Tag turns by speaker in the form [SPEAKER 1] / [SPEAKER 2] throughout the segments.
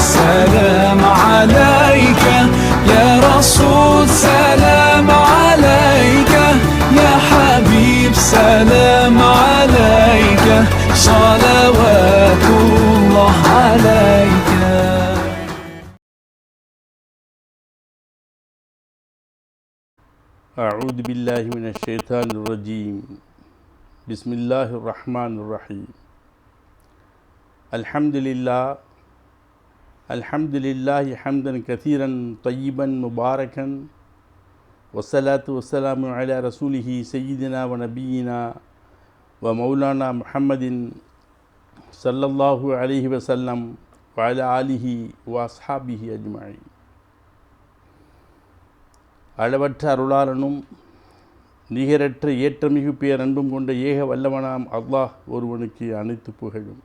[SPEAKER 1] سلام عليك. يا رسول سلام عليك. يا حبيب سلام عليك. صلوات الله عليك.
[SPEAKER 2] أعوذ بالله من الشيطان الرجيم. بسم الله الرحمن الرحيم. الحمد لله الحمد لله حمدا كثيرا طيبا مباركا والصلاة والسلام على رسوله سيدنا ونبينا ومولانا محمد صلى الله عليه وسلم وعلى آله وأصحابه أجمعين அளவற்ற அருளாளனும் நிகரற்ற ஏற்றமிகு பேரன்பும் கொண்ட ஏக வல்லவனாம் அல்லாஹ் ஒருவனுக்கு அனைத்து புகழும்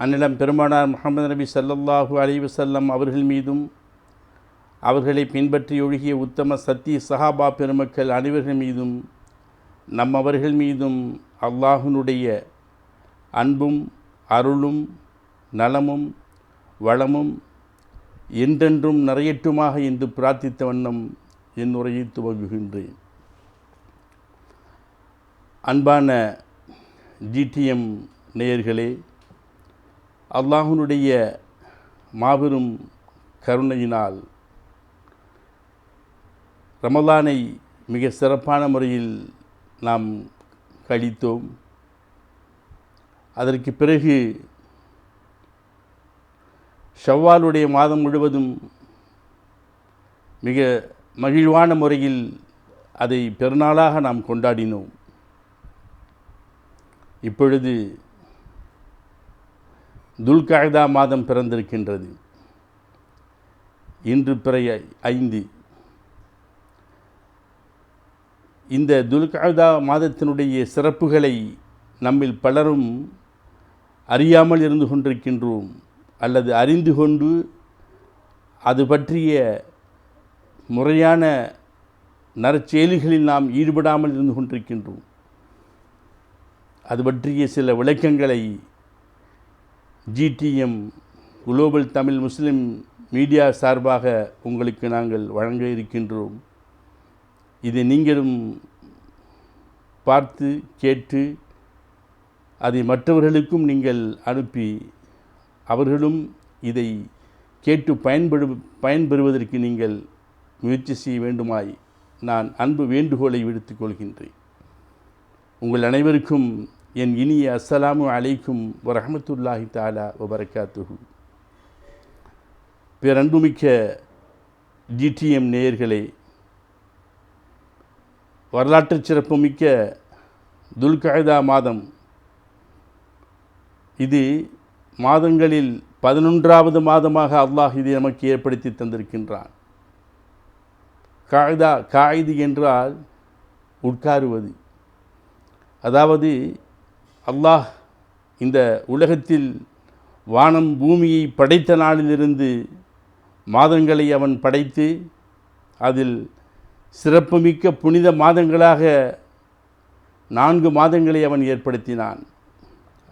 [SPEAKER 2] அந்நிலம் பெருமானார் முகமது நபி ஸல்லல்லாஹு அலைஹி அவர்கள் மீதும் அவர்களை பின்பற்றி ஒழுகிய உத்தம சத்திய சஹாபா பெருமக்கள் அனைவர்கள் மீதும் நம்மவர்கள் மீதும் அல்லாஹுனுடைய அன்பும் அருளும் நலமும் வளமும் என்றென்றும் நிறையட்டுமாக என்று பிரார்த்தித்த வண்ணம் என் உரையை துவங்குகின்றேன். அன்பான ஜிடிஎம் நேயர்களே அல்லாஹனுடைய மாபெரும் கருணையினால் ரமலானை மிக சிறப்பான முறையில் நாம் கழித்தோம். அதற்கு பிறகு ஷவ்வாலுடைய மாதம் முழுவதும் மிக மகிழ்வான முறையில் அதை பெருநாளாக நாம் கொண்டாடினோம். இப்பொழுது துல்காய்தா மாதம் பிறந்திருக்கின்றது. இன்று பிறைய ஐந்து. இந்த துல்காய்தா மாதத்தினுடைய சிறப்புகளை நம்மில் பலரும் அறியாமல் இருந்து கொண்டிருக்கின்றோம் அல்லது அறிந்து கொண்டு அது பற்றிய முறையான நற்செயலிகளில் நாம் ஈடுபடாமல் இருந்து கொண்டிருக்கின்றோம். அது பற்றிய சில விளக்கங்களை GTM global Tamil Muslim media சார்பாக உங்களுக்கு நாங்கள் வழங்க இருக்கின்றோம். இதை நீங்களும் பார்த்து கேட்டு அதை மற்றவர்களுக்கும் நீங்கள் அனுப்பி அவர்களும் இதை கேட்டு பயன்படு பயன்பெறுவதற்கு நீங்கள் முயற்சி செய்ய வேண்டுமாய் நான் அன்பு வேண்டுகோளை விடுத்துக் கொள்கின்றேன். உங்கள் அனைவருக்கும் என் இனிய அஸ்ஸலாமு அலைக்கும் வரஹமத்துல்லாஹி தாலா வபரகாத்துஹு. பேரன்புமிக்க ஜிடிஎம் நேயர்களே வரலாற்று சிறப்புமிக்க துல்காய்தா மாதம். இது மாதங்களில் பதினொன்றாவது மாதமாக அல்லாஹ் இதை நமக்கு ஏற்படுத்தி தந்திருக்கின்றான். காய்தா காய்து என்றால் உட்காருவது. அதாவது அல்லாஹ் இந்த உலகத்தில் வானம் பூமியை படைத்த நாளிலிருந்து மாதங்களை அவன் படைத்து அதில் சிறப்புமிக்க புனித மாதங்களாக நான்கு மாதங்களை அவன் ஏற்படுத்தினான்.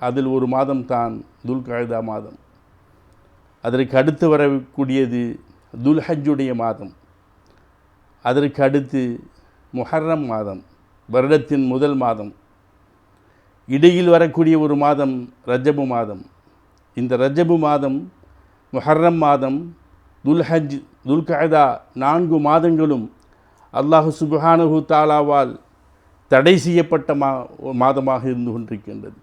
[SPEAKER 2] அதில் ஒரு மாதம் தான் துல்காயுதா மாதம். அதற்கு அடுத்து வரக்கூடியது துல்ஹஜ்ஜுடைய மாதம். அதற்கு அடுத்து முஹர்ரம் மாதம் வருடத்தின் முதல் மாதம். இடையில் வரக்கூடிய ஒரு மாதம் ரஜபு மாதம். இந்த ரஜபு மாதம் முஹர்ரம் மாதம் துல்ஹஜ் துல்கதா நான்கு மாதங்களும் அல்லாஹு சுபஹானஹு தாலாவால் தடை செய்யப்பட்ட மா மாதமாக இருந்து கொண்டிருக்கின்றது.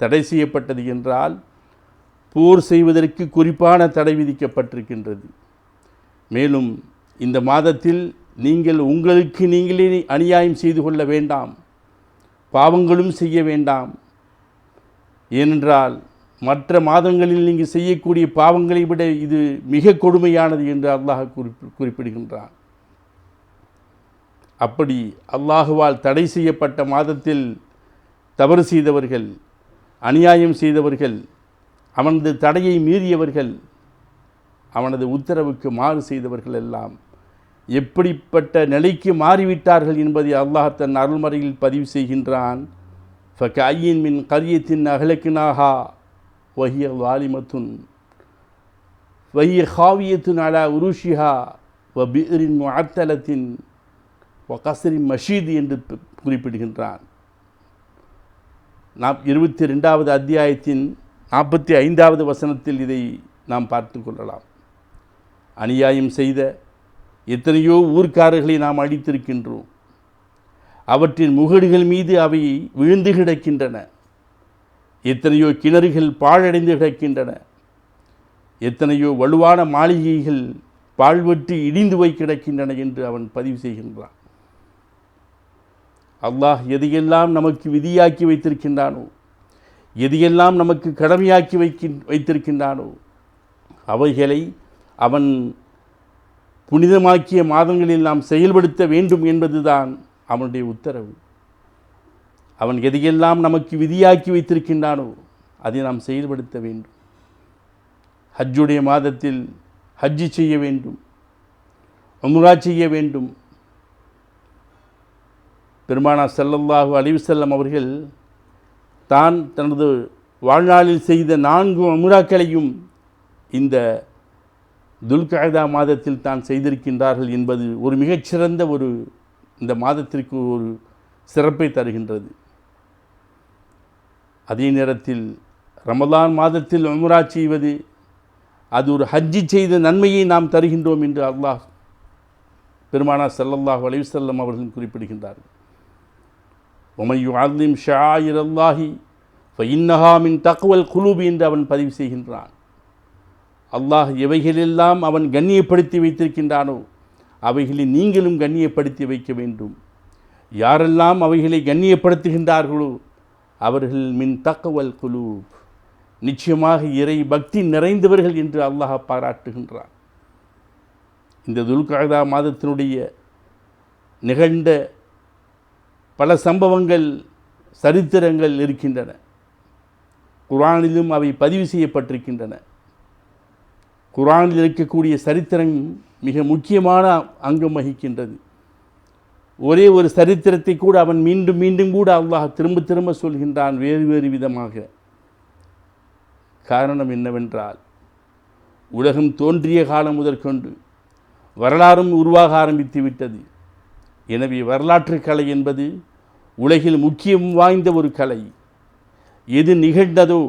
[SPEAKER 2] தடை செய்யப்பட்டது என்றால் போர் செய்வதற்கு குறிப்பான தடை விதிக்கப்பட்டிருக்கின்றது. மேலும் இந்த மாதத்தில் நீங்கள் உங்களுக்கு நீங்களே அநியாயம் செய்து கொள்ள வேண்டாம். பாவங்களும் செய்ய வேண்டாம். ஏனென்றால் மற்ற மாதங்களில் நீங்கள் செய்யக்கூடிய பாவங்களை விட இது மிக கொடுமையானது என்று அல்லாஹ் குறிப்பி குறிப்பிடுகின்றான். அப்படி அல்லாஹுவால் தடை செய்யப்பட்ட மாதத்தில் தவறு செய்தவர்கள் அநியாயம் செய்தவர்கள் அவனது தடையை மீறியவர்கள் அவனது உத்தரவுக்கு மாறு செய்தவர்கள் எல்லாம் எப்படிப்பட்ட நிலைக்கு மாறிவிட்டார்கள் என்பதை அல்லாஹ் தன் அருள்மறையில் பதிவு செய்கின்றான். ஃபகையின் மின் கரியத்தின் அகலக்கினாகா வஹிய வாலிமத்துன். வஹிய ஹாவியத்துன் அலா உருஷிஹா வ பிரின் அத்தலத்தின் வ கசரின் மஷீது என்று குறிப்பிடுகின்றான். நாம் இருபத்தி ரெண்டாவது அத்தியாயத்தின் நாற்பத்தி ஐந்தாவது வசனத்தில் இதை நாம் பார்த்து கொள்ளலாம். அநியாயம் செய்த எத்தனையோ ஊர்க்காரர்களை நாம் அழித்திருக்கின்றோம். அவற்றின் முகடுகள் மீது அவை விழுந்து கிடக்கின்றன. எத்தனையோ கிணறுகள் பாழடைந்து கிடக்கின்றன. எத்தனையோ வலுவான மாளிகைகள் பாழ்வெட்டு இடிந்து போய் கிடக்கின்றன என்று அவன் பதிவு செய்கின்றான். அல்லாஹ் எதையெல்லாம் நமக்கு விதியாக்கி வைத்திருக்கின்றானோ எதையெல்லாம் நமக்கு கடமையாக்கி வைக்கின் வைத்திருக்கின்றானோ அவைகளை அவன் புனிதமாக்கிய மாதங்களில் நாம் செயல்படுத்த வேண்டும் என்பதுதான் அவனுடைய உத்தரவு. அவன் எதையெல்லாம் நமக்கு விதியாக்கி வைத்திருக்கின்றானோ அதை நாம் செயல்படுத்த வேண்டும். ஹஜ்ஜுடைய மாதத்தில் ஹஜ்ஜி செய்ய வேண்டும். உம்ரா செய்ய வேண்டும். பெருமானா செல்லல்லாஹு அலைஹி வஸல்லம் அவர்கள் தான் தனது வாழ்நாளில் செய்த நான்கு உம்ராக்களையும் இந்த துல்கஅதா மாதத்தில் தான் செய்திருக்கின்றார்கள் என்பது ஒரு மிகச்சிறந்த ஒரு இந்த மாதத்திற்கு ஒரு சிறப்பை தருகின்றது. அதே நேரத்தில் ரமலான் மாதத்தில் உம்ரா செய்வது அது ஒரு ஹஜ்ஜி செய்த நன்மையை நாம் தருகின்றோம் என்று அல்லாஹ் பெருமானா சல்லல்லாஹ் அலைஹி வஸல்லம் அவர்கள் குறிப்பிடுகின்றார்கள். உமை யுஅல்லிம் ஷாயிர் அல்லாஹி ஃபைன்னஹா தக்வல் குலூபி என்று அவன் பதிவு செய்கின்றான். அல்லாஹ் எவைகளெல்லாம் அவன் கண்ணியப்படுத்தி வைத்திருக்கின்றானோ அவைகளை நீங்களும் கண்ணியப்படுத்தி வைக்க வேண்டும். யாரெல்லாம் அவைகளை கண்ணியப்படுத்துகின்றார்களோ அவர்கள் மின் தக்கவல் குலூப். நிச்சயமாக இறை பக்தி நிறைந்தவர்கள் என்று அல்லாஹ் பாராட்டுகின்றான். இந்த துல்கதா மாதத்தினுடைய நிகழ்ந்த பல சம்பவங்கள் சரித்திரங்கள் இருக்கின்றன. குரானிலும் அவை பதிவு செய்யப்பட்டிருக்கின்றன. குரானில் இருக்கக்கூடிய சரித்திரம் மிக முக்கியமான அங்கம் வகிக்கின்றது. ஒரே ஒரு சரித்திரத்தை கூட அவன் மீண்டும் மீண்டும் கூட அல்லாஹ் திரும்ப திரும்ப சொல்கின்றான் வேறு வேறு விதமாக. காரணம் என்னவென்றால் உலகம் தோன்றிய காலம் முதற்கொண்டு வரலாறும் உருவாக ஆரம்பித்து விட்டது. எனவே வரலாற்று கலை என்பது உலகில் முக்கியம் வாய்ந்த ஒரு கலை. எது நிகழ்ந்ததோ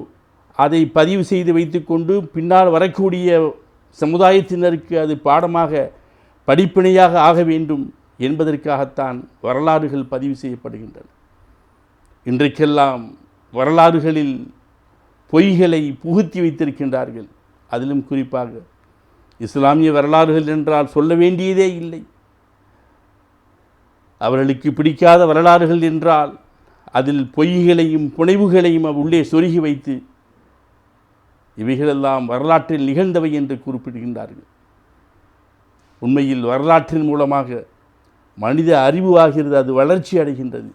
[SPEAKER 2] அதை பதிவு செய்து வைத்துக்கொண்டு பின்னால் வரக்கூடிய சமுதாயத்தினருக்கு அது பாடமாக படிப்பினையாக ஆக வேண்டும் என்பதற்காகத்தான் வரலாறுகள் பதிவு செய்யப்படுகின்றன. இன்றைக்கெல்லாம் வரலாறுகளில் பொய்களை புகுத்தி வைத்திருக்கின்றார்கள். அதிலும் குறிப்பாக இஸ்லாமிய வரலாறுகள் என்றால் சொல்ல வேண்டியதே இல்லை. அவர்களுக்கு பிடிக்காத வரலாறுகள் என்றால் அதில் பொய்களையும் புனைவுகளையும் உள்ளே சொருகி வைத்து இவைகளெல்லாம் வரலாற்றில் நிகழ்ந்தவை என்று குறிப்பிடுகின்றார்கள். உண்மையில் வரலாற்றின் மூலமாக மனித அறிவு ஆகிறது அது வளர்ச்சி அடைகின்றது.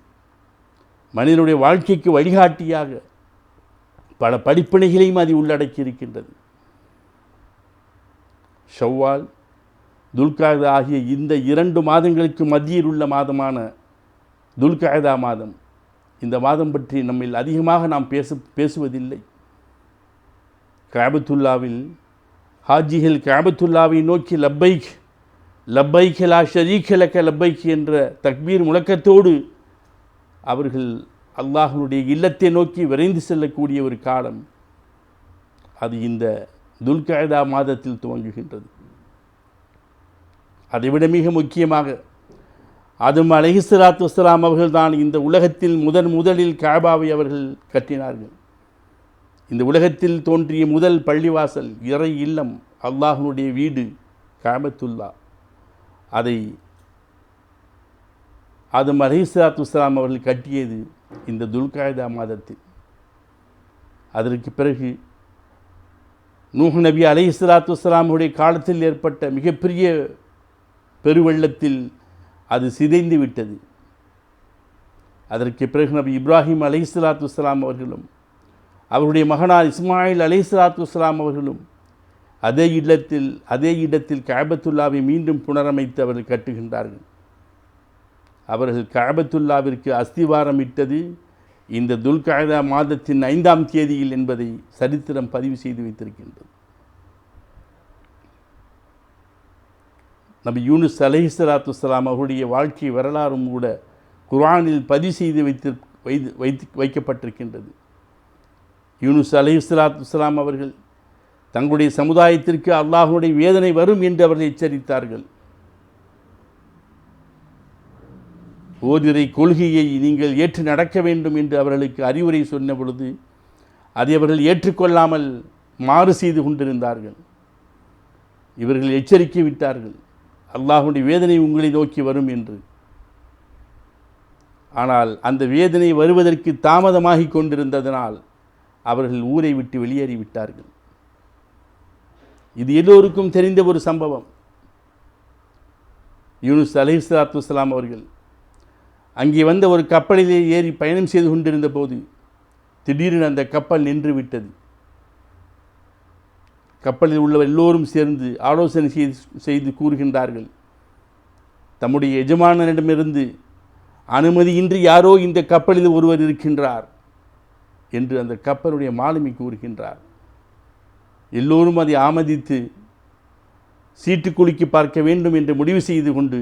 [SPEAKER 2] மனிதனுடைய வாழ்க்கைக்கு வழிகாட்டியாக பல படிப்பினைகளையும் அது உள்ளடக்கி இருக்கின்றது ஷவ்வால் துல்காதா ஆகிய இந்த இரண்டு மாதங்களுக்கு மத்தியில் உள்ள மாதமான துல்காதா மாதம் இந்த மாதம் பற்றி நம்மில் அதிகமாக நாம் பேச பேசுவதில்லை. கேபத்துல்லாவில் ஹாஜிகள் கேபத்துல்லாவை நோக்கி லப்பைக் லப்பைக் லா ஷரீக் லக்க லப்பைக் என்ற தக்பீர் முழக்கத்தோடு அவர்கள் அல்லாஹனுடைய இல்லத்தை நோக்கி விரைந்து செல்லக்கூடிய ஒரு காலம் அது இந்த துல்காயதா மாதத்தில் துவங்குகின்றது. அதைவிட மிக முக்கியமாக அதும் அலைஹிஸ்ஸலாத்து வஸ்லாம் அவர்கள் தான் இந்த உலகத்தில் முதன் முதலில் காபாவை அவர்கள் கட்டினார்கள். இந்த உலகத்தில் தோன்றிய முதல் பள்ளிவாசல் இறை இல்லம் அல்லாஹனுடைய வீடு காமத்துல்லா அதை அது அலைஹிஸ்ஸலாத்து இஸ்லாம் அவர்கள் கட்டியது இந்த துல்காயதா மாதத்தில். அதற்கு பிறகு நூஹ் நபி அலை இஸ்லாத்து இஸ்லாமுடைய காலத்தில் ஏற்பட்ட மிகப்பெரிய பெருவெள்ளத்தில் அது சிதைந்து விட்டது அதற்கு பிறகு நபி இப்ராஹிம் அலை இஸ்லாத்து இஸ்லாம் அவர்களும் அவருடைய மகனார் இஸ்மாயில் அலை இஸ்லாத்து வஸ்லாம் அவர்களும் அதே இடத்தில் அதே இடத்தில் காபத்துல்லாவை மீண்டும் புனரமைத்து அவர்கள் கட்டுகின்றார்கள். அவர்கள் காபத்துல்லாவிற்கு அஸ்திவாரம் இட்டது இந்த துல்காயதா மாதத்தின் ஐந்தாம் தேதியில் என்பதை சரித்திரம் பதிவு செய்து வைத்திருக்கின்றது. நபி யூனுஸ் அலைஹிஸ்ஸலாத்து வஸ்ஸலாம் அவருடைய வாழ்க்கை வரலாறும் கூட குர்ஆனில் பதிவு செய்து வைத்து வைத்து வைக்கப்பட்டிருக்கின்றது. யூனுஸ் அலைஹிஸ்ஸலாத்து இஸ்லாம் அவர்கள் தங்களுடைய சமுதாயத்திற்கு அல்லாஹ்வுடைய வேதனை வரும் என்று அவர்கள் எச்சரித்தார்கள். ஓதிரை கொள்கையை நீங்கள் ஏற்று நடக்க வேண்டும் என்று அவர்களுக்கு அறிவுரை சொன்ன பொழுது அதை அவர்கள் ஏற்றுக்கொள்ளாமல் மாறு செய்து கொண்டிருந்தார்கள். இவர்கள் எச்சரிக்கை விட்டார்கள் அல்லாஹுடைய வேதனை உங்களை நோக்கி வரும் என்று. ஆனால் அந்த வேதனை வருவதற்கு தாமதமாகி கொண்டிருந்ததனால் அவர்கள் ஊரை விட்டு வெளியேறிவிட்டார்கள் இது எல்லோருக்கும் தெரிந்த ஒரு சம்பவம். யூனுஸ் அலைஹிஸ்ஸலாத்து வலாம் அவர்கள் அங்கே வந்த ஒரு கப்பலிலே ஏறி பயணம் செய்து கொண்டிருந்த போது திடீரென அந்த கப்பல் நின்று விட்டது. கப்பலில் உள்ளவர் எல்லோரும் சேர்ந்து ஆலோசனை செய்து செய்து கூறுகின்றார்கள். தம்முடைய எஜமானனிடமிருந்து அனுமதியின்றி யாரோ இந்த கப்பலில் ஒருவர் இருக்கின்றார். என்று அந்த கப்பலுடைய மாலுமி கூறுகின்றார். எல்லோரும் அதை ஆமதித்து சீட்டுக்குலுக்கி பார்க்க வேண்டும் என்று முடிவு செய்து கொண்டு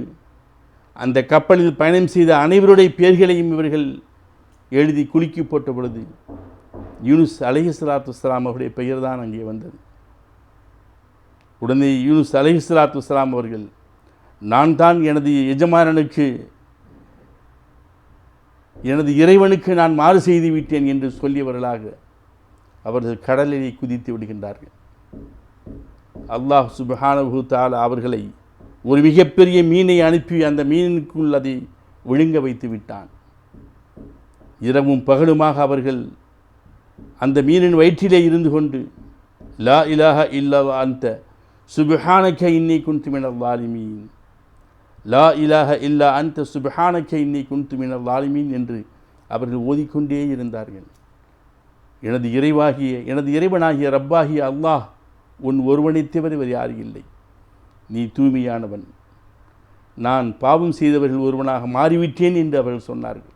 [SPEAKER 2] அந்த கப்பலில் பயணம் செய்த அனைவருடைய பெயர்களையும் இவர்கள் எழுதி குலுக்கி போட்ட பொழுது யூனுஸ் அலைஹிஸ்லாத்து இஸ்லாம் அவருடைய பெயர் தான் அங்கே வந்தது. உடனே யூனுஸ் அலைஹிஸ்லாத்து இஸ்லாம் அவர்கள் நான் தான் எனது எஜமானனுக்கு எனது இறைவனுக்கு நான் மாறு செய்து விட்டேன் என்று சொல்லியவர்களாக அவர்கள் கடலிலே குதித்து விடுகின்றார்கள். அல்லாஹ் சுபஹானஹு தஆலா அவர்களை ஒரு மிகப்பெரிய மீனை அனுப்பி அந்த மீனுக்குள் அதை விழுங்க வைத்து விட்டான். இரவும் பகலுமாக அவர்கள் அந்த மீனின் வயிற்றிலே இருந்து கொண்டு லா இலாஹ இல்லா அந்த சுபஹானக இன்னை குன்து மினல் லாலிமீன் லா இலாஹ இல்லா அந்த சுபஹானக இன்னி குன்து மினல் லாலிமீன் என்று அவர்கள் ஓதிக்கொண்டே இருந்தார்கள். எனது இறைவாகிய எனது இறைவனாகிய ரப்பாகிய அல்லாஹ் உன் ஒருவனைத் தவிர வேறு யாரும் இல்லை. நீ தூய்மையானவன். நான் பாவம் செய்தவர்கள் ஒருவனாக மாறிவிட்டேன் என்று அவர்கள் சொன்னார்கள்.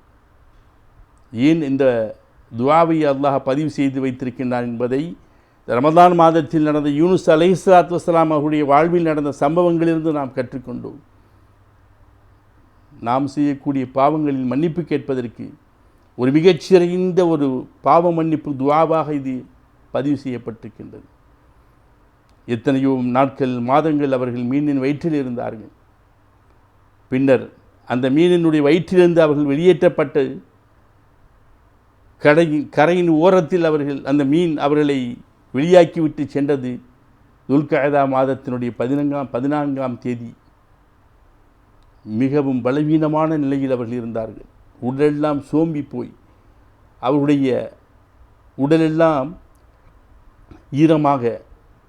[SPEAKER 2] ஏன் இந்த துவாவை அல்லாஹ் பதிவு செய்து வைத்திருக்கின்றான் என்பதை ரமதான் மாதத்தில் நடந்த யூனுஸ் அலைஹிஸ்லாத் வஸ்லாம் அவருடைய வாழ்வில் நடந்த சம்பவங்களிலிருந்து நாம் கற்றுக்கொண்டோம். நாம் செய்யக்கூடிய பாவங்களில் மன்னிப்பு கேட்பதற்கு ஒரு மிகச்சிறந்த ஒரு பாவ மன்னிப்பு துவாவாக இது பதிவு செய்யப்பட்டிருக்கின்றது. எத்தனையோ நாட்கள் மாதங்கள் அவர்கள் மீனின் வயிற்றில் இருந்தார்கள். பின்னர் அந்த மீனினுடைய வயிற்றிலிருந்து அவர்கள் வெளியேற்றப்பட்டு கடையின் கரையின் ஓரத்தில் அவர்கள் அந்த மீன் அவர்களை வெளியாக்கிவிட்டு சென்றது துல்காயதா மாதத்தினுடைய பதினான்காம் பதினான்காம் தேதி. மிகவும் பலவீனமான நிலையில் அவர்கள் இருந்தார்கள். உடலெல்லாம் சோம்பி போய் அவருடைய உடலெல்லாம் ஈரமாக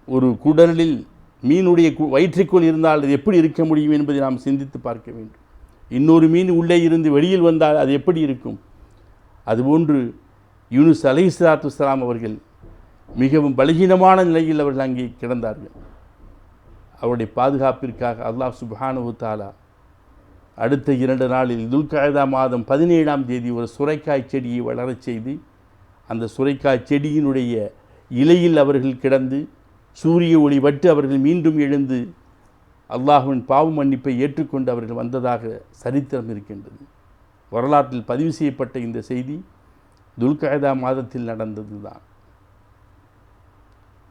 [SPEAKER 2] ஒரு குடலில் மீனுடைய கு- வயிற்றுக்குள் இருந்தால் அது எப்படி இருக்க முடியும் என்பதை நாம் சிந்தித்து பார்க்க வேண்டும். இன்னொரு மீன் உள்ளே இருந்து வெளியில் வந்தால் அது எப்படி இருக்கும்? அதுபோன்று யூனுஸ் அலைஹிஸ்ஸலாத்து வஸ்ஸலாம் அவர்கள் மிகவும் பலகீனமான நிலையில் அவர்கள் அங்கே கிடந்தார்கள். அவருடைய பாதுகாப்பிற்காக அல்லாஹ் சுப்ஹானஹு அடுத்த இரண்டு நாளில் துல்காயதா மாதம் பதினேழாம் தேதி ஒரு சுரைக்காய் செடியை வளரச் செய்து அந்த சுரைக்காய் செடியினுடைய இலையில் அவர்கள் கிடந்து சூரிய ஒளி வட்டு அவர்கள் மீண்டும் எழுந்து அல்லாஹுவின் பாவ மன்னிப்பை ஏற்றுக்கொண்டு அவர்கள் வந்ததாக சரித்திரம் இருக்கின்றது. வரலாற்றில் பதிவு செய்யப்பட்ட இந்த செய்தி துல்காயதா மாதத்தில் நடந்தது தான்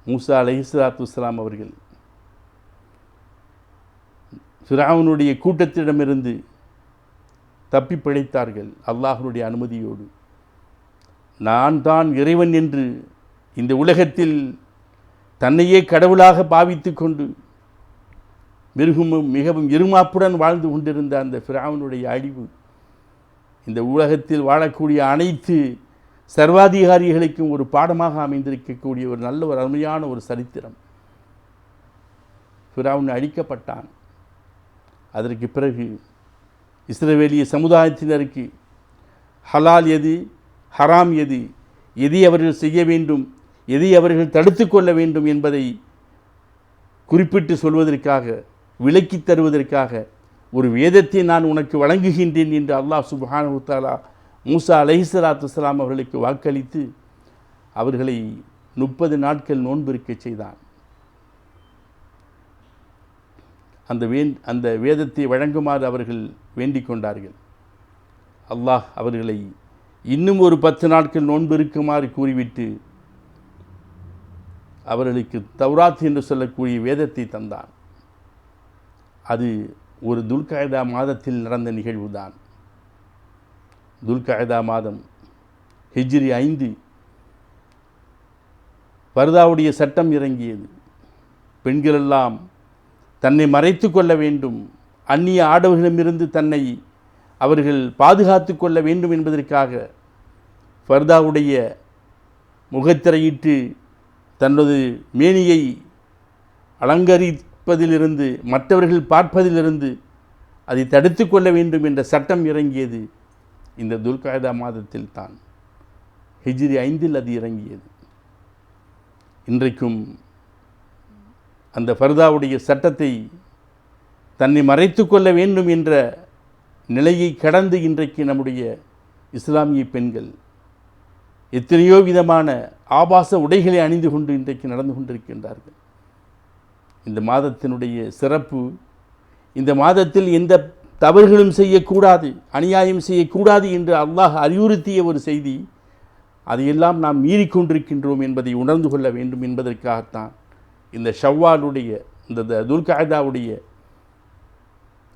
[SPEAKER 2] மூசா அலஹிஸ்லாத்து இஸ்லாம் அவர்கள் ஃபிரௌனுடைய கூட்டத்திடமிருந்து தப்பி பிழைத்தார்கள் அல்லாஹ்வுடைய அனுமதியோடு. நான் தான் இறைவன் என்று இந்த உலகத்தில் தன்னையே கடவுளாக பாவித்து கொண்டு மிருகமும் மிகவும் இருமாப்புடன் வாழ்ந்து கொண்டிருந்த அந்த ஃபிராவனுடைய அழிவு இந்த உலகத்தில் வாழக்கூடிய அனைத்து சர்வாதிகாரிகளுக்கும் ஒரு பாடமாக அமைந்திருக்கக்கூடிய ஒரு நல்ல ஒரு அருமையான ஒரு சரித்திரம். ஃபிராவுன் அழிக்கப்பட்டான். அதற்கு பிறகு இஸ்ரவேலிய சமுதாயத்தினருக்கு ஹலால் எது ஹராம் எது எதை அவர்கள் செய்ய வேண்டும் எதை அவர்கள் தடுத்து கொள்ள வேண்டும் என்பதை குறிப்பிட்டு சொல்வதற்காக விளக்கி தருவதற்காக ஒரு வேதத்தை நான் உனக்கு வழங்குகின்றேன் என்று அல்லாஹ் சுப்ஹானஹு தஆலா மூசா அலஹிசலாத்து இஸ்லாம் அவர்களுக்கு வாக்களித்து அவர்களை முப்பது நாட்கள் நோன்பு இருக்கச் செய்தான். அந்த வேண் அந்த வேதத்தை வழங்குமாறு அவர்கள் வேண்டிக் கொண்டார்கள். அல்லாஹ் அவர்களை இன்னும் ஒரு பத்து நாட்கள் நோன்பு இருக்குமாறு கூறிவிட்டு அவர்களுக்கு தௌராத் என்று சொல்லக்கூடிய வேதத்தை தந்தான். அது ஒரு துல்காயதா மாதத்தில் நடந்த நிகழ்வுதான். துல்காயதா மாதம் ஹிஜ்ரி ஐந்து பர்தாவுடைய சட்டம் இறங்கியது. பெண்களெல்லாம் தன்னை மறைத்து கொள்ள வேண்டும். அந்நிய ஆடவர்களிடமிருந்து தன்னை அவர்கள் பாதுகாத்து கொள்ள வேண்டும் என்பதற்காக ஃபர்தாவுடைய முகத்திரையிட்டு தனது மேனியை அலங்கரிப்பதிலிருந்து மற்றவர்கள் பார்ப்பதிலிருந்து அதை தடுத்து கொள்ள வேண்டும் என்ற சட்டம் இறங்கியது இந்த துல்காயதா மாதத்தில் தான். ஹிஜ்ரி ஐந்தில் அது இறங்கியது. இன்றைக்கும் அந்த ஃபர்தாவுடைய சட்டத்தை தன்னை மறைத்து கொள்ள வேண்டும் என்ற நிலையை கடந்து இன்றைக்கு நம்முடைய இஸ்லாமிய பெண்கள் எத்தனையோ விதமான ஆபாச உடைகளை அணிந்து கொண்டு இன்றைக்கு நடந்து கொண்டிருக்கின்றார்கள். இந்த மாதத்தினுடைய சிறப்பு இந்த மாதத்தில் எந்த தவறுகளும் செய்யக்கூடாது அநியாயம் செய்யக்கூடாது என்று அல்லாஹ் அறிவுறுத்திய ஒரு செய்தி அதையெல்லாம் நாம் மீறிக்கொண்டிருக்கின்றோம் என்பதை உணர்ந்து கொள்ள வேண்டும் என்பதற்காகத்தான் இந்த ஷவ்வாலுடைய இந்த த-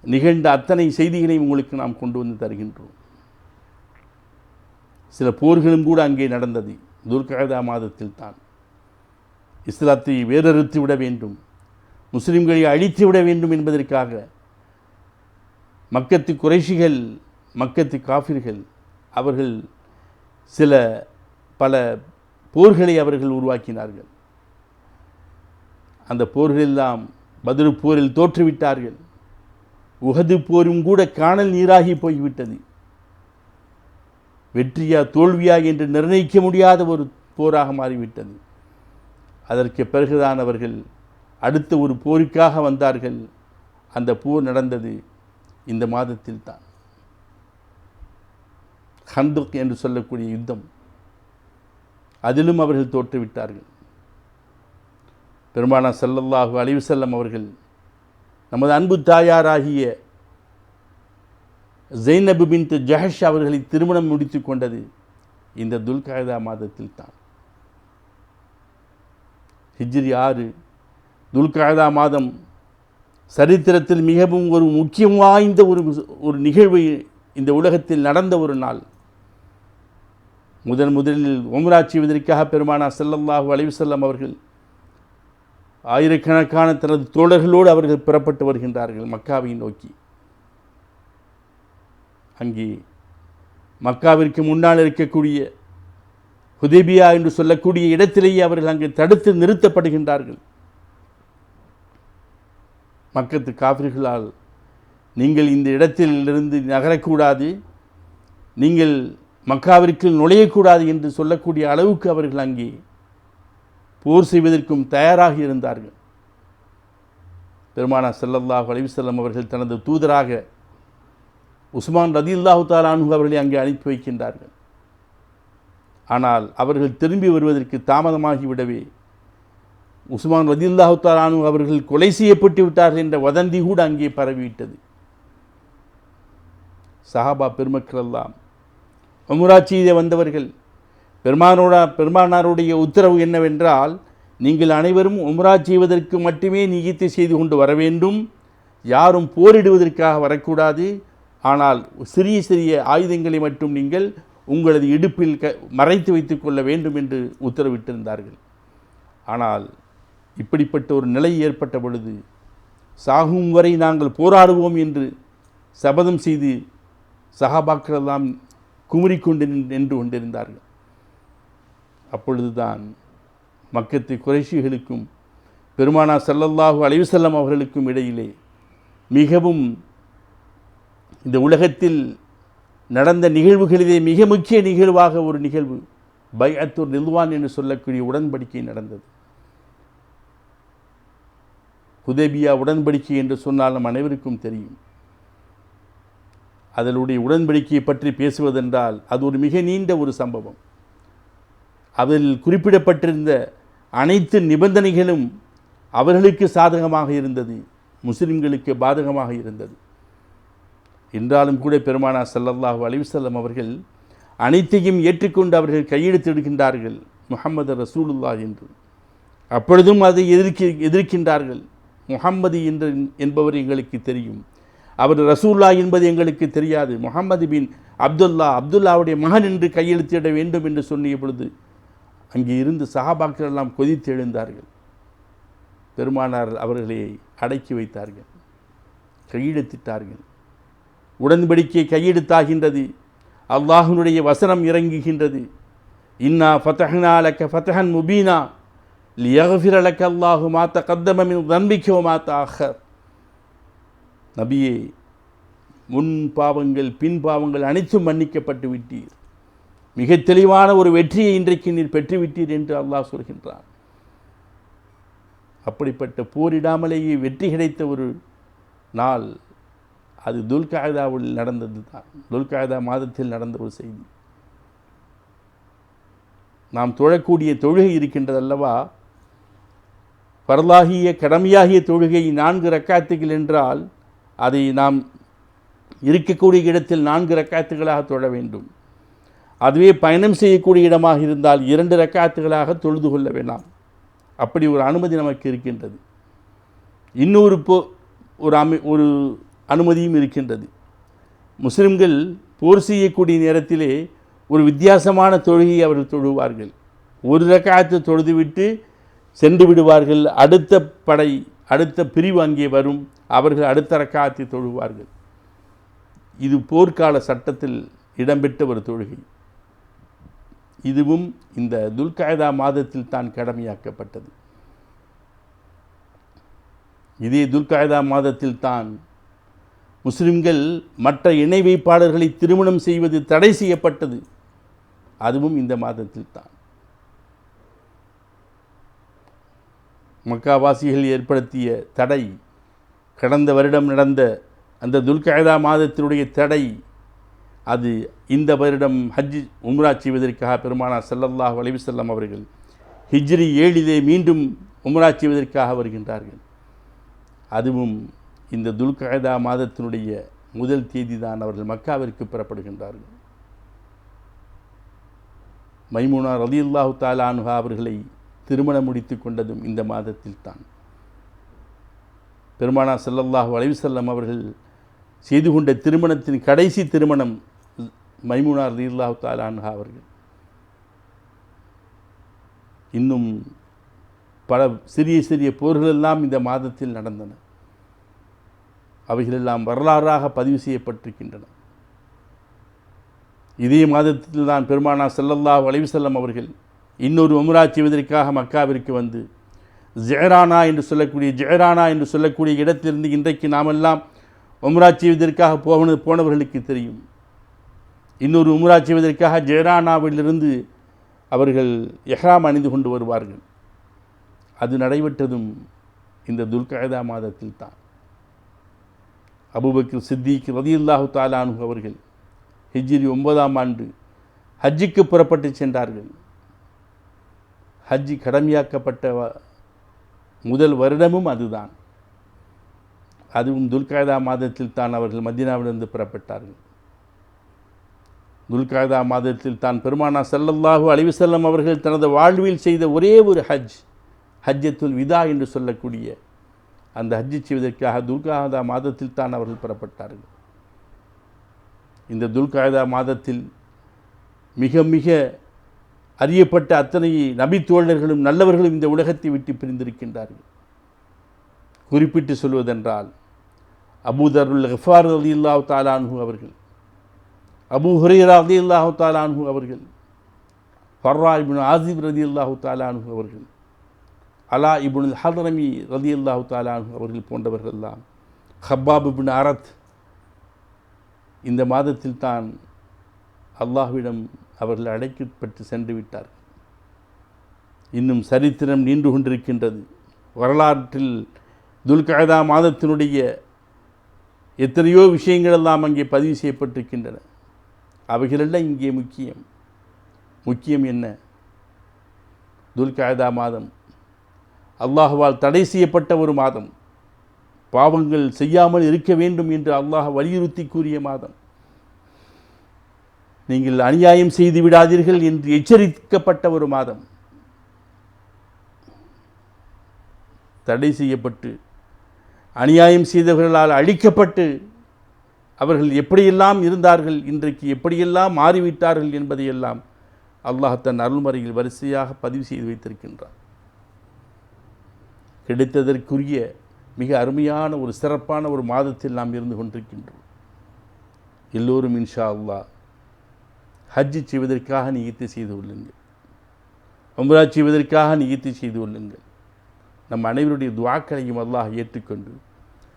[SPEAKER 2] நிகழ்ந்த அத்தனை செய்திகளையும் உங்களுக்கு நாம் கொண்டு வந்து தருகின்றோம். சில போர்களும் கூட அங்கே நடந்தது. துல்காயதா மாதத்தில் தான். இஸ்லாத்தை வேறறுத்து விட வேண்டும். முஸ்லிம்களை அழித்து விட வேண்டும் என்பதற்காக மக்கத்து குறைஷிகள் மக்கத்து காஃபிர்கள் அவர்கள் சில பல போர்களை அவர்கள் உருவாக்கினார்கள். அந்த போர்களெல்லாம் பதிரு போரில் தோற்றுவிட்டார்கள். உகது போரும் கூட காணல் நீராகி போய்விட்டது. வெற்றியா தோல்வியா என்று நிர்ணயிக்க முடியாத ஒரு போராக மாறிவிட்டது. அதற்கு பிறகுதான் அவர்கள் அடுத்த ஒரு போருக்காக வந்தார்கள். அந்த போர் நடந்தது இந்த மாதத்தில் தான். ஹந்துக் என்று சொல்லக்கூடிய யுத்தம். அதிலும் அவர்கள் தோற்றுவிட்டார்கள். பெருமானா செல்லல்லாஹு அழிவு செல்லம் அவர்கள் நமது அன்பு தாயாராகிய ஜெய்னபு பின் ஜஹஷ் அவர்களை திருமணம் முடித்து கொண்டது இந்த துல்காயதா மாதத்தில் தான். ஹிஜ்ரி ஆறு துல்காயதா மாதம் சரித்திரத்தில் மிகவும் ஒரு முக்கியம் வாய்ந்த ஒரு ஒரு நிகழ்வு இந்த உலகத்தில் நடந்த ஒரு நாள். முதன் முதலில் உம்ரா செய்வதற்காக பெருமானா செல்லல்லாஹு அலைவு செல்லம் அவர்கள் ஆயிரக்கணக்கான தனது தோழர்களோடு அவர்கள் புறப்பட்டு வருகின்றார்கள் மக்காவை நோக்கி. அங்கே மக்காவிற்கு முன்னால் இருக்கக்கூடிய ஹுதேபியா என்று சொல்லக்கூடிய இடத்திலேயே அவர்கள் அங்கே தடுத்து நிறுத்தப்படுகின்றார்கள். மக்கத்து காவிர்களால் நீங்கள் இந்த இடத்தில் இருந்து நகரக்கூடாது நீங்கள் மக்காவிற்கு நுழையக்கூடாது என்று சொல்லக்கூடிய அளவுக்கு அவர்கள் அங்கே போர் செய்வதற்கும் தயாராக இருந்தார்கள். பெருமானா ஸல்லல்லாஹு அலிவிசல்லம் அவர்கள் தனது தூதராக உஸ்மான் ரதியுல்லாஹு தாலானு அவர்களை அங்கே அனுப்பி வைக்கின்றார்கள். ஆனால் அவர்கள் திரும்பி வருவதற்கு தாமதமாகிவிடவே உஸ்மான் ரதியுல்லாஹு தாலானு அவர்கள் கொலை செய்யப்பட்டு விட்டார்கள் என்ற வதந்தி கூட அங்கே பரவிவிட்டது. சஹாபா பெருமக்கள் எல்லாம் உம்ரா வந்தவர்கள் பெருமானோட பெருமானாருடைய உத்தரவு என்னவென்றால் நீங்கள் அனைவரும் உம்ரா செய்வதற்கு மட்டுமே நியத்து செய்து கொண்டு வர வேண்டும். யாரும் போரிடுவதற்காக வரக்கூடாது. ஆனால் சிறிய சிறிய ஆயுதங்களை மட்டும் நீங்கள் உங்களது இடுப்பில் க மறைத்து வைத்துக் கொள்ள வேண்டும் என்று உத்தரவிட்டிருந்தார்கள். ஆனால் இப்படிப்பட்ட ஒரு நிலை ஏற்பட்ட பொழுது சாகும் வரை நாங்கள் போராடுவோம் என்று சபதம் செய்து சகாபாக்கரெல்லாம் குமுறிக்கொண்டு நின்று கொண்டிருந்தார்கள். அப்பொழுதுதான் மக்கத்து குறைஷிகளுக்கும் பெருமானா ஸல்லல்லாஹு அலைஹி வஸல்லம் அவர்களுக்கும் இடையிலே மிகவும் இந்த உலகத்தில் நடந்த நிகழ்வுகளிலே மிக முக்கிய நிகழ்வாக ஒரு நிகழ்வு பைஅத்துர் நில்வான் என்று சொல்லக்கூடிய உடன்படிக்கை நடந்தது. குதேபியா உடன்படிக்கை என்று சொன்னால் நம் அனைவருக்கும் தெரியும். அதனுடைய உடன்படிக்கையை பற்றி பேசுவதென்றால் அது ஒரு மிக நீண்ட ஒரு சம்பவம். அதில் குறிப்பிடப்பட்டிருந்த அனைத்து நிபந்தனைகளும் அவர்களுக்கு சாதகமாக இருந்தது முஸ்லிம்களுக்கு பாதகமாக இருந்தது. என்றாலும் கூட பெருமானா சல்லல்லாஹு அலைஹி அவர்கள் அனைத்தையும் ஏற்றுக்கொண்டு அவர்கள் கையெழுத்திடுகின்றார்கள் முகமது ரசூலுல்லா என்று. அப்பொழுதும் அதை எதிர்க்கி எதிர்க்கின்றார்கள் முகம்மது என்று என்பவர் எங்களுக்கு தெரியும். அவர் ரசூல்லா என்பது எங்களுக்கு தெரியாது. முகமது பின் அப்துல்லா அப்துல்லாவுடைய மகன் என்று கையெழுத்திட வேண்டும் என்று சொன்னிய பொழுது அங்கே இருந்து சஹாபாக்கள் எல்லாம் கொதித்து எழுந்தார்கள். பெருமானார் அவர்களை அடக்கி வைத்தார்கள். கையெழுத்திட்டார்கள். உடன்படிக்கை கையெழுத்தாகின்றது. அல்லாஹினுடைய வசனம் இறங்குகின்றது. இன்னா ஃபதஹ்னா லக்க ஃபதஹன் முபீனா லியஃபிர அலக்க அல்லாஹு மாத்த கத்தமின் நம்பிக்கோ தன்பிக்க அஹர் நபியே முன் பாவங்கள் பின் பாவங்கள் அனைத்தும் மன்னிக்கப்பட்டு விட்டீர். மிக தெளிவான ஒரு வெற்றியை இன்றைக்கு நீர் பெற்றுவிட்டீர் என்று அல்லாஹ் சொல்கின்றார் அப்படிப்பட்ட போரிடாமலேயே வெற்றி கிடைத்த ஒரு நாள் அது துல்காயதாவில் நடந்தது தான். துல்காயதா மாதத்தில் நடந்த ஒரு செய்தி. நாம் தொழக்கூடிய தொழுகை இருக்கின்றது அல்லவா? பரலாகிய கடமையாகிய தொழுகை நான்கு ரக்காத்துகள் என்றால் அதை நாம் இருக்கக்கூடிய இடத்தில் நான்கு ரக்காத்துகளாக தொழ வேண்டும். அதுவே பயணம் செய்யக்கூடிய இடமாக இருந்தால் இரண்டு ரக்காத்துகளாக தொழுது கொள்ள வேண்டாம். அப்படி ஒரு அனுமதி நமக்கு இருக்கின்றது. இன்னொரு போ ஒரு அமை ஒரு அனுமதியும் இருக்கின்றது. முஸ்லிம்கள் போர் செய்யக்கூடிய நேரத்திலே ஒரு வித்தியாசமான தொழுகையை அவர்கள் தொழுவார்கள். ஒரு ரக்காத்து தொழுதுவிட்டு சென்று விடுவார்கள். அடுத்த படை அடுத்த பிரிவு அங்கே வரும். அவர்கள் அடுத்த ரக்காத்தை தொழுவார்கள். இது போர்க்கால சட்டத்தில் இடம்பெற்ற ஒரு தொழுகை. இதுவும் இந்த துல்காயதா மாதத்தில் தான் கடமையாக்கப்பட்டது. இதே துல்காயதா மாதத்தில் தான் முஸ்லிம்கள் மற்ற இணை வைப்பாளர்களை திருமணம் செய்வது தடை செய்யப்பட்டது. அதுவும் இந்த மாதத்தில் தான். மக்காவாசிகள் ஏற்படுத்திய தடை கடந்த வருடம் நடந்த அந்த துல்காயதா மாதத்தினுடைய தடை அது இந்த வருடம் ஹஜ் உம்ரா செய்வதற்காக பெருமானார் செல்லல்லாஹ் அலைஹி அவர்கள் ஹிஜ்ரி ஏழிலே மீண்டும் உம்ரா செய்வதற்காக வருகின்றார்கள். அதுவும் இந்த துல்காயதா மாதத்தினுடைய முதல் தேதி தான் அவர்கள் மக்காவிற்கு பெறப்படுகின்றார்கள். மைமுனா ரதியுல்லாஹு தாலா அன்ஹா அவர்களை திருமணம் முடித்து கொண்டதும் இந்த மாதத்தில் தான் பெருமானா செல்லல்லாஹு அலைஹி அவர்கள் செய்து கொண்ட திருமணத்தின் கடைசி திருமணம் மைமுனார் ரலியல்லாஹு தாலான்ஹா அவர்கள். இன்னும் பல சிறிய சிறிய போர்கள் எல்லாம் இந்த மாதத்தில் நடந்தன. அவைகளெல்லாம் வரலாறாக பதிவு செய்யப்பட்டிருக்கின்றன. இதே மாதத்தில் தான் பெருமானா செல்லல்லா அலைஹி அவர்கள் இன்னொரு உம்ரா செய்வதற்காக மக்காவிற்கு வந்து ஜெயரானா என்று சொல்லக்கூடிய ஜெயரானா என்று சொல்லக்கூடிய இடத்திலிருந்து இன்றைக்கு நாமெல்லாம் உம்ரா செய்வதற்காக போன போனவர்களுக்கு தெரியும். இன்னொரு உம்ரா செய்வதற்காக ஜெரானாவிலிருந்து அவர்கள் எஹ்ராம் அணிந்து கொண்டு வருவார்கள். அது நடைபெற்றதும் இந்த துல்காயதா மாதத்தில் தான். அபுபக்கர் சித்திக் ரதியுல்லாஹு தாலானு அவர்கள் ஹிஜ்ரி ஒன்பதாம் ஆண்டு ஹஜ்ஜிக்கு புறப்பட்டு சென்றார்கள். ஹஜ்ஜி கடமையாக்கப்பட்ட முதல் வருடமும் அதுதான். அதுவும் துல்காயதா மாதத்தில் தான் அவர்கள் மதீனாவிலிருந்து புறப்பட்டார்கள். துல்காதா மாதத்தில் தான் பெருமானா செல்லல்லாஹு அழிவு வஸல்லம் அவர்கள் தனது வாழ்வில் செய்த ஒரே ஒரு ஹஜ் ஹஜ்ஜத்துல் விதா என்று சொல்லக்கூடிய அந்த ஹஜ்ஜி செய்வதற்காக துல்காதா மாதத்தில் தான் அவர்கள் புறப்பட்டார்கள். இந்த துல்காயதா மாதத்தில் மிக மிக அறியப்பட்ட அத்தனை நபித்தோழர்களும் நல்லவர்களும் இந்த உலகத்தை விட்டு பிரிந்திருக்கின்றார்கள். குறிப்பிட்டு சொல்வதென்றால் அபூதருல் ஹஃபார் அலி அல்லாஹு தாலானு அவர்கள் அபு ஹுரைரா ரதி அல்லாஹு தாலானு அவர்கள் ஃபர்ரா இபின் ஆசிப் ரதி அல்லாஹு தாலானு அவர்கள் அலா இபுன் ஹதரமி ரதி அல்லாஹு தாலானு அவர்கள் போன்றவர்கள் எல்லாம் ஹப்பாப் இபின் அரத் இந்த மாதத்தில் தான் அல்லாஹ்விடம் அவர்கள் அழைக்கப்பட்டு சென்று விட்டார் இன்னும் சரித்திரம் நீண்டு கொண்டிருக்கின்றது. வரலாற்றில் துல்கயதா மாதத்தினுடைய எத்தனையோ விஷயங்கள் எல்லாம் அங்கே பதிவு செய்யப்பட்டிருக்கின்றன. அவைகளெல்லாம் இங்கே முக்கியம். முக்கியம் என்ன? துல்காயதா மாதம். அல்லாஹுவால் தடை செய்யப்பட்ட ஒரு மாதம். பாவங்கள் செய்யாமல் இருக்க வேண்டும் என்று அல்லாஹ் வலியுறுத்தி கூறிய மாதம். நீங்கள் அநியாயம் செய்து விடாதீர்கள் என்று எச்சரிக்கப்பட்ட ஒரு மாதம். தடை செய்யப்பட்டு அநியாயம் செய்தவர்களால் அழிக்கப்பட்டு அவர்கள் எப்படியெல்லாம் இருந்தார்கள் இன்றைக்கு எப்படியெல்லாம் மாறிவிட்டார்கள் என்பதையெல்லாம் அல்லாஹ் தன் அருள்மறையில் வரிசையாக பதிவு செய்து வைத்திருக்கின்றார் கிடைத்ததற்குரிய மிக அருமையான ஒரு சிறப்பான ஒரு மாதத்தில் நாம் இருந்து கொண்டிருக்கின்றோம். எல்லோரும் இன்ஷா அல்லாஹ் ஹஜ்ஜு செய்வதற்காக நியத்தி செய்து கொள்ளுங்கள். உம்ரா செய்வதற்காக நியத்தி செய்து கொள்ளுங்கள். நம் அனைவருடைய துவாக்களையும் அல்லாஹ் ஏற்றுக்கொண்டு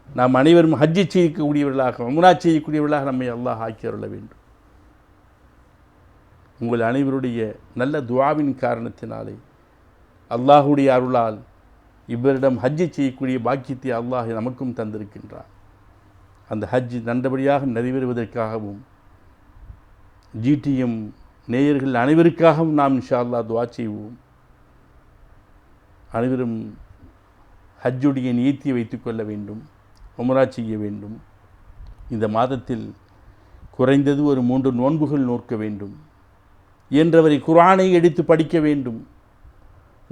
[SPEAKER 2] நாம் அனைவரும் ஹஜ்ஜி செய்யக்கூடியவர்களாக உம்ரா செய்யக்கூடியவர்களாக நம்மை அல்லாஹ் ஆக்கி அருள வேண்டும். உங்கள் அனைவருடைய நல்ல துவாவின் காரணத்தினாலே அல்லாஹுடைய அருளால் இவரிடம் ஹஜ்ஜி செய்யக்கூடிய பாக்கியத்தை அல்லாஹ் நமக்கும் தந்திருக்கின்றார் அந்த ஹஜ் நல்லபடியாக நிறைவேறுவதற்காகவும் ஜிடிஎம் நேயர்கள் அனைவருக்காகவும் நாம் இன்ஷா அல்லாஹ் துவா செய்வோம். அனைவரும் ஹஜ்ஜுடைய நீத்தியை வைத்துக்கொள்ள வேண்டும். உமரா செய்ய வேண்டும். இந்த மாதத்தில் குறைந்தது ஒரு மூன்று நோன்புகள் நோக்க வேண்டும். இயன்றவரை குரானை எடுத்து படிக்க வேண்டும்.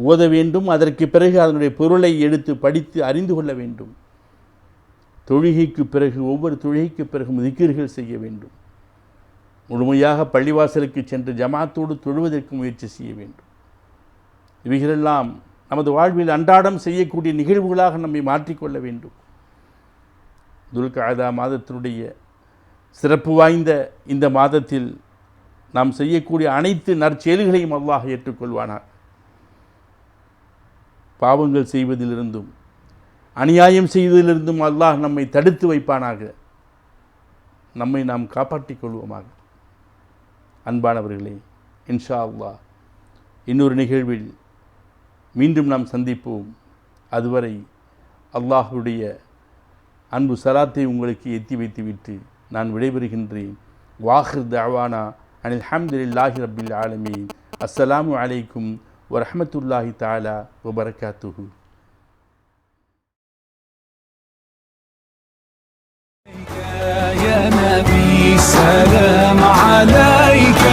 [SPEAKER 2] ஓத வேண்டும். அதற்கு பிறகு அதனுடைய பொருளை எடுத்து படித்து அறிந்து கொள்ள வேண்டும். தொழுகைக்கு பிறகு ஒவ்வொரு தொழுகைக்கு பிறகு திக்கிர்கள் செய்ய வேண்டும். முழுமையாக பள்ளிவாசலுக்கு சென்று ஜமாத்தோடு தொழுவதற்கு முயற்சி செய்ய வேண்டும். இவைகளெல்லாம் நமது வாழ்வில் அன்றாடம் செய்யக்கூடிய நிகழ்வுகளாக நம்மை மாற்றிக்கொள்ள வேண்டும். துல்காதா மாதத்தினுடைய சிறப்பு வாய்ந்த இந்த மாதத்தில் நாம் செய்யக்கூடிய அனைத்து நற்செயல்களையும் அல்லாஹ் ஏற்றுக்கொள்வானார் பாவங்கள் செய்வதிலிருந்தும் அநியாயம் செய்வதிலிருந்தும் அல்லாஹ் நம்மை தடுத்து வைப்பானாக. நம்மை நாம் காப்பாற்றிக் கொள்வோமாக. அன்பானவர்களே இன்ஷா அல்லாஹ் இன்னொரு நிகழ்வில் மீண்டும் நாம் சந்திப்போம். அதுவரை அல்லாஹுடைய அன்பு சலாத்தை உங்களுக்கு எத்தி வைத்துவிட்டு நான் விடைபெறுகின்றேன் வாஹிர் தவானா அனில் ஹம்துல்லாஹி ரபில் ஆலமீன் அஸ்ஸலாமு அலைக்கும் வரஹமத்துல்லாஹி தாலா வபரகாத்துஹூ
[SPEAKER 1] يا نبي سلام عليك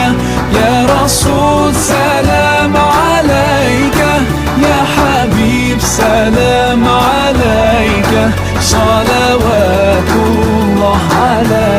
[SPEAKER 1] يا رسول سلام عليك يا حبيب سلام صلوات الله عليه